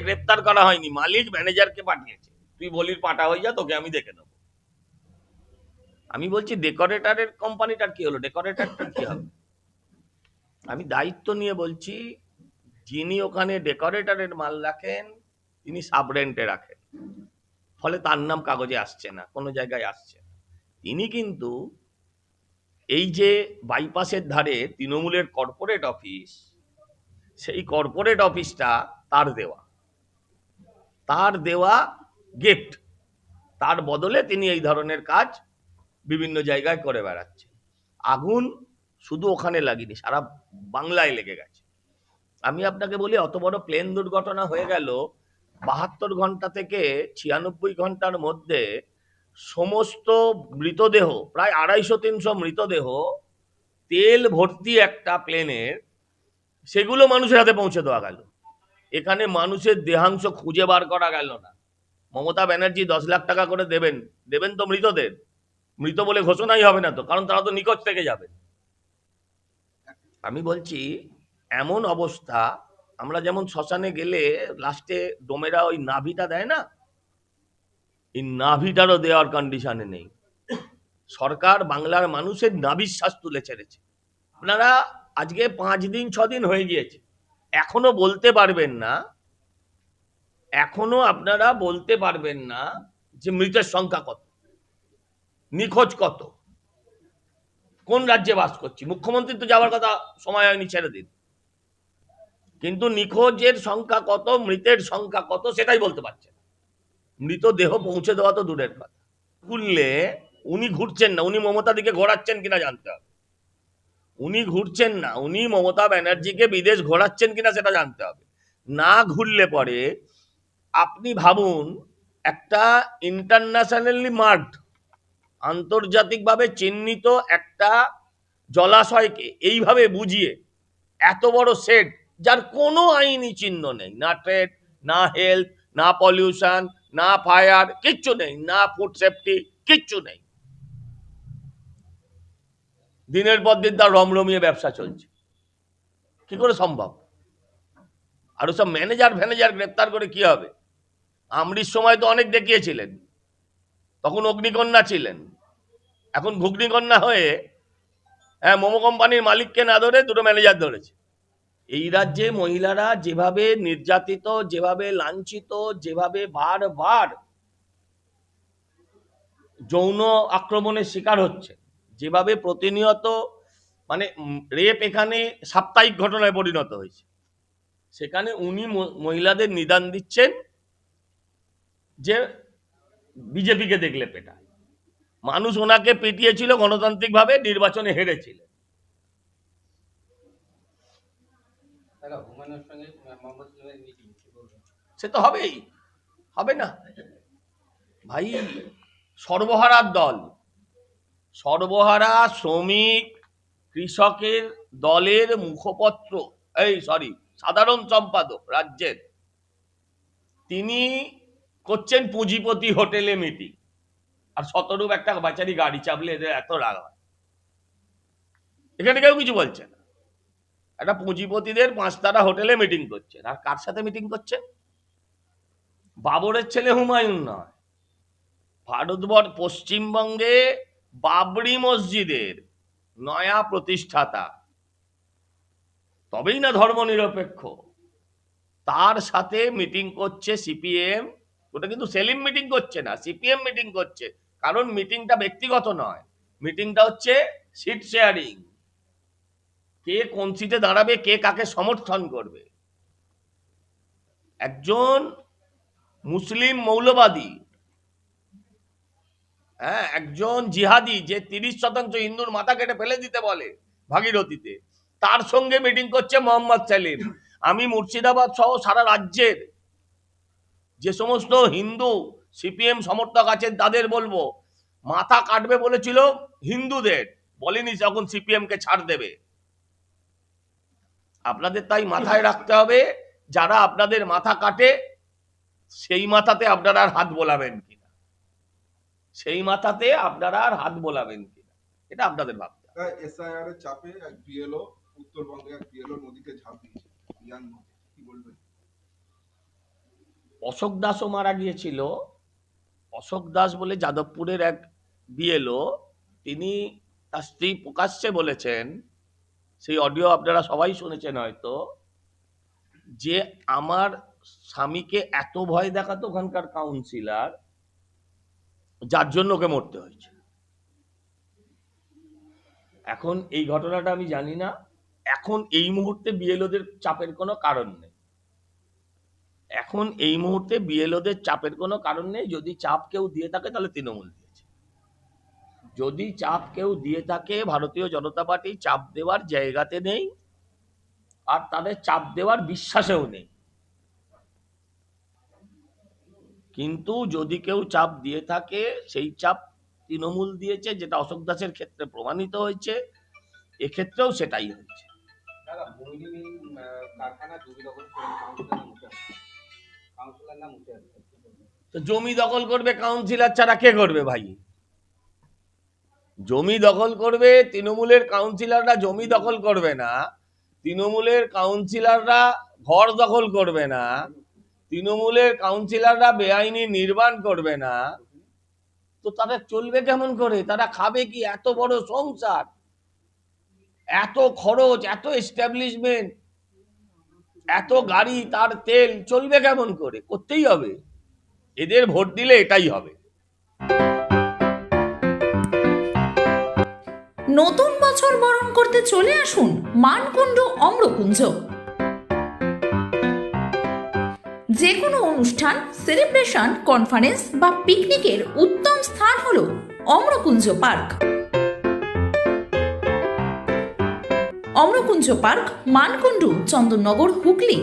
গ্রেপ্তার করা হয়নি মালিক ম্যানেজারকে পাঠিয়েছে। তুই বলির পাটা হয়ে যা, তোকে আমি দেখে নেব। আমি বলছি, ডেকোরেটরের কোম্পানিটার কি হলো? ডেকোরেটরটার কি হবে? আমি দায়িত্ব নিয়ে বলছি, যিনি ওখানে ডেকোরেটরের মাল রাখেন, তিনি সাবরেন্টে রাখেন। ফলে তার নাম কাগজে আসছে না, কোনো জায়গায় আসছে তিনি কিন্তু এই যে বাইপাসের ধারে তৃণমূলের কর্পোরেট অফিস, সেই কর্পোরেট অফিসটা তার দেওয়া। তার দেওয়া গিফট তার বদলে তিনি এই ধরনের কাজ বিভিন্ন জায়গায় করে বেড়াচ্ছে আগুন শুধু ওখানে লাগেনি, সারা বাংলায় লেগে গেছে। আমি আপনাকে বলি, অত বড় প্লেন দুর্ঘটনা হয়ে গেল, বাহাত্তর ঘণ্টা থেকে ছিয়ানব্বই ঘণ্টার মধ্যে সমস্ত মৃতদেহ, প্রায় আড়াইশো তিনশো মৃতদেহ তেল ভর্তি একটা প্লেনের সেগুলো মানুষের হাতে পৌঁছে দেওয়া গেল। এখানে মানুষের দেহাংশ খুঁজে বার করা গেল না। মমতা ব্যানার্জি দশ লাখ টাকা করে দেবেন দেবেন তো মৃতদের। মৃত বলে ঘোষণাই হবে না তো, কারণ তারা তো নিকট থেকে যাবে। আমি বলছি, এমন অবস্থা, আমরা যেমন শ্মশানে গেলে লাস্টে ডোমেরা ওই নাভিটা দেয় না? এই নাভিটারও দেওয়ার কন্ডিশনে নেই। সরকার বাংলার মানুষের নাভিশ্বাস তুলে ছেড়েছে। আপনারা আজকে পাঁচ দিন, ছ দিন হয়ে গিয়েছে। এখনও বলতে পারবেন না, এখনও আপনারা বলতে পারবেন না যে মৃতের সংখ্যা কত, নিখোঁজ কত, কোন রাজ্যে বাস করছি। মুখ্যমন্ত্রী তো যাওয়ার কথা সময় হয়নি, ছেড়ে দিন। কিন্তু নিখোঁজের সংখ্যা কত, মৃতের সংখ্যা কত, সেটাই বলতে পারছে মৃতদেহ পৌঁছে দেওয়া তো দূরের কথা। খুললে উনি ঘুরছেন না, উনি মমতা দিকে ঘোরাচ্ছেন কিনা জানতে হবে। উনি ঘুরছেন না, উনি মমতা ব্যানার্জিকে বিদেশ ঘোরাচ্ছেন কিনা সেটা জানতে হবে। না ঘুরলে পরে আপনি ভাবুন, একটা ইন্টারন্যাশনালি মার্কড আন্তর্জাতিকভাবে চিহ্নিত একটা জলাশয়কে এইভাবে বুঝিয়ে এত বড় সেট যার কোনো আইনি চিহ্ন নেই। না ট্রেড না হেলথ না পলিউশন না ফায়ার কিচ্ছু নেই, না ফুড সেফটি কিচ্ছু নেই। দিনের পর দিন তার রমরমিয়ে ব্যবসা চলছে। কি করে সম্ভব? আর সব ম্যানেজার ফ্যানেজার গ্রেপ্তার করে কি হবে? আমরির সময় তো অনেক দেখিয়েছিলেন। তখন অগ্নিকন্যা ছিলেন। এখন ঘুগনিকন্যা হয়ে হ্যাঁ মোমো কোম্পানির মালিককে না ধরে দুটো ম্যানেজার ধরেছে। এই রাজ্যে মহিলারা যেভাবে নির্যাতিত, যেভাবে লাঞ্ছিত, যেভাবে বারবার যৌন আক্রমণের শিকার হচ্ছে যেভাবে প্রতিনিয়ত মানে রেপ এখানে সাপ্তাহিক ঘটনায় পরিণত হয়েছে। সেখানে উনি মহিলাদের নিদান দিচ্ছেন যে বিজেপিকে দেখলে পেটায়। মানুষ ওনাকে পিটিয়েছিল গণতান্ত্রিকভাবে নির্বাচনে হেরেছিলেন সে তো হবেই হবে না। ভাই সর্বহারার দল। সর্বহারা শ্রমিক কৃষকের দলের মুখপত্র, এই সরি সাধারণ সম্পাদক রাজ্যের। তিনি করছেন পুঁজিপতি হোটেলে মিটিং আর শতরূপ একটা বাচারি গাড়ি চাপলে এদের এত রাগ হয়। এখানে কেউ কিছু বলছে না। একটা পুঁজিপতিদের পাঁচতারা হোটেলে মিটিং করছেন। আর কার সাথে মিটিং করছেন? বাবরের ছেলে হুমায়ুন নয়। ভারতবর্ষ, পশ্চিমবঙ্গে বাবরি মসজিদের নয়া প্রতিষ্ঠাতা। তবেই না ধর্মনিরপেক্ষ। তার সাথে মিটিং করছে সিপিএম। ওটা কিন্তু সেলিম মিটিং করছে না, সিপিএম মিটিং করছে। কারণ মিটিংটা ব্যক্তিগত নয়। মিটিংটা হচ্ছে সিট শেয়ারিং। কে কোন সিটে দাঁড়াবে, কে কাকে সমর্থন করবে। একজন মুসলিম মৌলবাদী হ্যাঁ একজন জিহাদি যে তিরিশ শতাংশ হিন্দুর মাথা কেটে ফেলে দিতে বলে ভাগীরথীতে, তার সঙ্গে মিটিং করছে মোহাম্মদ সেলিম। আমি মুর্শিদাবাদ সহ সারা রাজ্যের যে সমস্ত হিন্দু সিপিএম সমর্থক আছেন তাদের বলব, মাথা কাটবে বলেছিল হিন্দুদের। বলেনি যখন সিপিএম কে ছাড় দেবে। আপনাদের তাই মাথায় রাখতে হবে, যারা আপনাদের মাথা কাটে, সেই মাথাতে আপনারা আর হাত বোলাবেন কিনা সেই মাথাতে আপনারা আর হাত বোলাবেন কিনা এটা আপনাদের ভাবতে হবে। এসআইআর এর চাপে এক বিএলও উত্তরবঙ্গে এক বিএলও নদীতে ঝাঁপ দিয়েছে কি বলবেন? অশোক দাসও মারা গিয়েছিল। অশোক দাস বলে যাদবপুরের এক বিএলও তিনি তার স্ত্রী প্রকাশ্যে বলেছেন সেই অডিও আপনারা সবাই শুনেছেন হয়তো যে আমার স্বামীকে এত ভয় দেখাতো ওখানকার কাউন্সিলর যার জন্য ওকে মরতে হয়েছে। এখন এই ঘটনাটা আমি জানি না। এখন এই মুহূর্তে বিএলওদের চাপের কোনো কারণ নেই। এখন এই মুহূর্তে বিএলওদের চাপের কোনো কারণ নেই। যদি চাপ কেউ দিয়ে থাকে, তাহলে তৃণমূল দিয়েছে। যদি চাপ কেউ দিয়ে থাকে, ভারতীয় জনতা পার্টি চাপ দেওয়ার জায়গাতে নেই। আর তাদের চাপ দেওয়ার বিশ্বাসেও নেই। কিন্তু যদি কেউ চাপ দিয়ে থাকে সেই চাপ তৃণমূল দিয়েছে যেটা অশোক দাসের ক্ষেত্রে প্রমাণিত হয়েছে এক্ষেত্রেও সেটাই হয়েছে। জমি দখল করবে কাউন্সিলর ছাড়া কে করবে ভাই? জমি দখল করবে তৃণমূলের কাউন্সিলররা জমি দখল করবে না। তৃণমূলের কাউন্সিলররা ঘর দখল করবে না। তৃণমূলের কাউন্সিলররা বেআইনি নির্মাণ করবে না, তো তারা চলবে কেমন করে? তারা খাবে কি? এত বড় সংসার, এত খরচ, এত এস্টাবলিশমেন্ট এত গাড়ি, তার তেল, চলবে কেমন করে? করতেই হবে। এদের ভোট দিলে এটাই হবে। নতুন বছর বরণ করতে চলে আসুন মানকুণ্ড অম্রকুঞ্জ। যে কোনো অনুষ্ঠান, সেলিব্রেশন কনফারেন্স বা পিকনিকের উত্তম স্থান হল অমরকুঞ্জ পার্ক। অম্রকুঞ্জ পার্ক, মানকুণ্ডু, চন্দননগর, হুগলি।